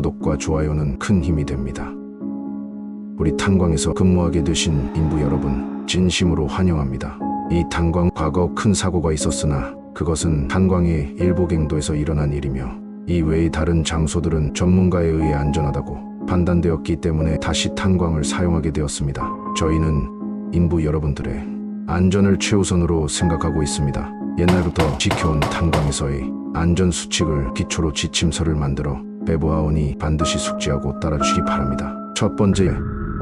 구독과 좋아요는 큰 힘이 됩니다. 우리 탄광에서 근무하게 되신 인부 여러분, 진심으로 환영합니다. 이 탄광 과거 큰 사고가 있었으나 그것은 탄광의 일부 갱도에서 일어난 일이며 이 외의 다른 장소들은 전문가에 의해 안전하다고 판단되었기 때문에 다시 탄광을 사용하게 되었습니다. 저희는 인부 여러분들의 안전을 최우선으로 생각하고 있습니다. 옛날부터 지켜온 탄광에서의 안전 수칙을 기초로 지침서를 만들어 배부하오니 반드시 숙지하고 따라주시기 바랍니다. 첫 번째,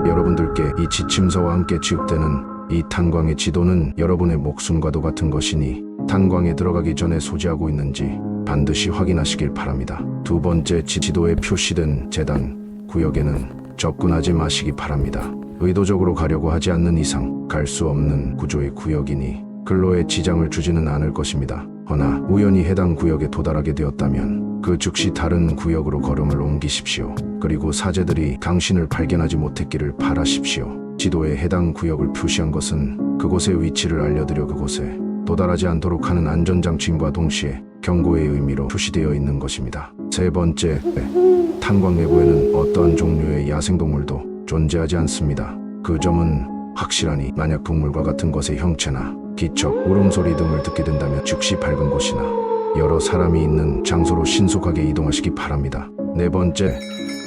여러분들께 이 지침서와 함께 지급되는 이 탄광의 지도는 여러분의 목숨과도 같은 것이니 탄광에 들어가기 전에 소지하고 있는지 반드시 확인하시길 바랍니다. 두 번째, 지- 지도에 표시된 재단 구역에는 접근하지 마시기 바랍니다. 의도적으로 가려고 하지 않는 이상 갈 수 없는 구조의 구역이니 근로에 지장을 주지는 않을 것입니다. 허나 우연히 해당 구역에 도달하게 되었다면 그 즉시 다른 구역으로 걸음을 옮기십시오. 그리고 사제들이 당신을 발견하지 못했기를 바라십시오. 지도에 해당 구역을 표시한 것은 그곳의 위치를 알려드려 그곳에 도달하지 않도록 하는 안전장치임과 동시에 경고의 의미로 표시되어 있는 것입니다. 세 번째, 탄광 내부에는 어떠한 종류의 야생동물도 존재하지 않습니다. 그 점은 확실하니 만약 동물과 같은 것의 형체나 기척, 울음소리 등을 듣게 된다면 즉시 밝은 곳이나 여러 사람이 있는 장소로 신속하게 이동하시기 바랍니다. 네 번째,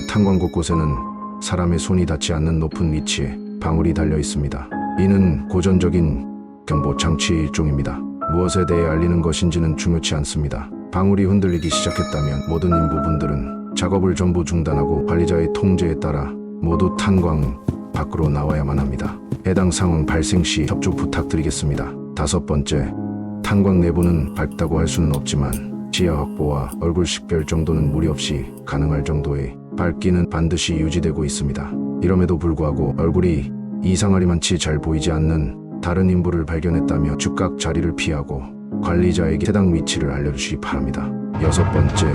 탄광 곳곳에는 사람의 손이 닿지 않는 높은 위치에 방울이 달려 있습니다. 이는 고전적인 경보 장치의 일종입니다. 무엇에 대해 알리는 것인지는 중요치 않습니다. 방울이 흔들리기 시작했다면 모든 인부분들은 작업을 전부 중단하고 관리자의 통제에 따라 모두 탄광 밖으로 나와야만 합니다. 해당 상황 발생 시 협조 부탁드리겠습니다. 다섯 번째, 탄광 내부는 밝다고 할 수는 없지만 지하 확보와 얼굴 식별 정도는 무리 없이 가능할 정도의 밝기는 반드시 유지되고 있습니다. 이럼에도 불구하고 얼굴이 이상하리만치 잘 보이지 않는 다른 인부를 발견했다며 즉각 자리를 피하고 관리자에게 해당 위치를 알려주시기 바랍니다. 여섯 번째,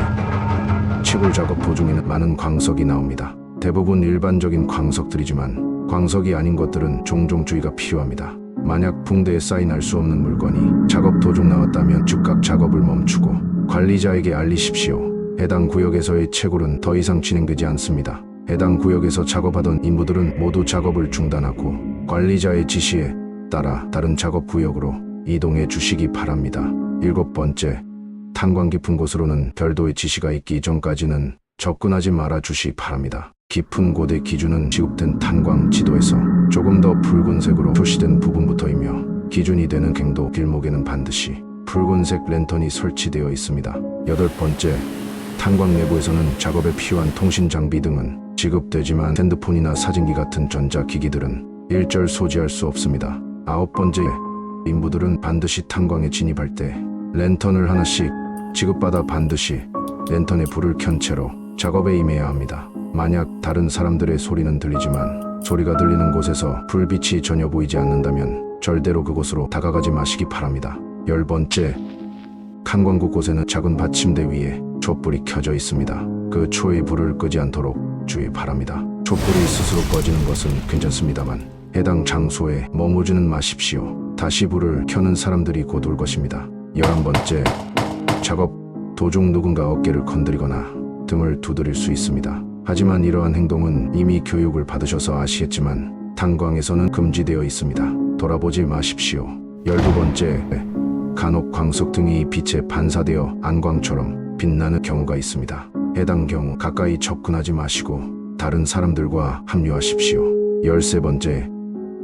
치골 작업 도중에는 많은 광석이 나옵니다. 대부분 일반적인 광석들이지만 광석이 아닌 것들은 종종 주의가 필요합니다. 만약 붕대에 쌓인 알 수 없는 물건이 작업 도중 나왔다면 즉각 작업을 멈추고 관리자에게 알리십시오. 해당 구역에서의 채굴은 더 이상 진행되지 않습니다. 해당 구역에서 작업하던 인부들은 모두 작업을 중단하고 관리자의 지시에 따라 다른 작업 구역으로 이동해 주시기 바랍니다. 일곱 번째, 탄광 깊은 곳으로는 별도의 지시가 있기 전까지는 접근하지 말아 주시 바랍니다. 깊은 곳의 기준은 지급된 탄광 지도에서 조금 더 붉은색으로 표시된 부분부터이며 기준이 되는 갱도 길목에는 반드시 붉은색 랜턴이 설치되어 있습니다. 여덟 번째, 탄광 내부에서는 작업에 필요한 통신 장비 등은 지급되지만 핸드폰이나 사진기 같은 전자기기들은 일절 소지할 수 없습니다. 아홉 번째, 인부들은 반드시 탄광에 진입할 때 랜턴을 하나씩 지급받아 반드시 랜턴에 불을 켠 채로 작업에 임해야 합니다. 만약 다른 사람들의 소리는 들리지만 소리가 들리는 곳에서 불빛이 전혀 보이지 않는다면 절대로 그곳으로 다가가지 마시기 바랍니다. 열 번째, 탄광 곳곳에는 작은 받침대 위에 촛불이 켜져 있습니다. 그 초의 불을 끄지 않도록 주의 바랍니다. 촛불이 스스로 꺼지는 것은 괜찮습니다만 해당 장소에 머무지는 마십시오. 다시 불을 켜는 사람들이 곧 올 것입니다. 열한 번째, 작업 도중 누군가 어깨를 건드리거나 등을 두드릴 수 있습니다. 하지만 이러한 행동은 이미 교육을 받으셔서 아시겠지만 탄광에서는 금지되어 있습니다. 돌아보지 마십시오. 열두 번째, 간혹 광석 등이 빛에 반사되어 안광처럼 빛나는 경우가 있습니다. 해당 경우 가까이 접근하지 마시고 다른 사람들과 합류하십시오. 열세 번째,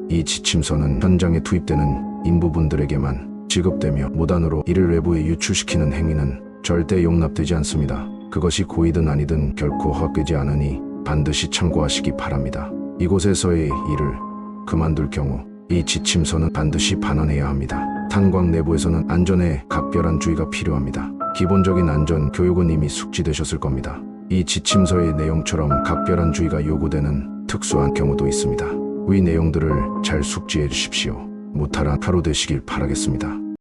이 지침서는 현장에 투입되는 인부분들에게만 지급되며 무단으로 이를 외부에 유출시키는 행위는 절대 용납되지 않습니다. 그것이 고의든 아니든 결코 허락되지 않으니 반드시 참고하시기 바랍니다. 이곳에서의 일을 그만둘 경우 이 지침서는 반드시 반환해야 합니다. 탄광 내부에서는 안전에 각별한 주의가 필요합니다. 기본적인 안전 교육은 이미 숙지되셨을 겁니다. 이 지침서의 내용처럼 각별한 주의가 요구되는 특수한 경우도 있습니다. 위 내용들을 잘 숙지해 주십시오. 무탈한 하루 되시길 바라겠습니다.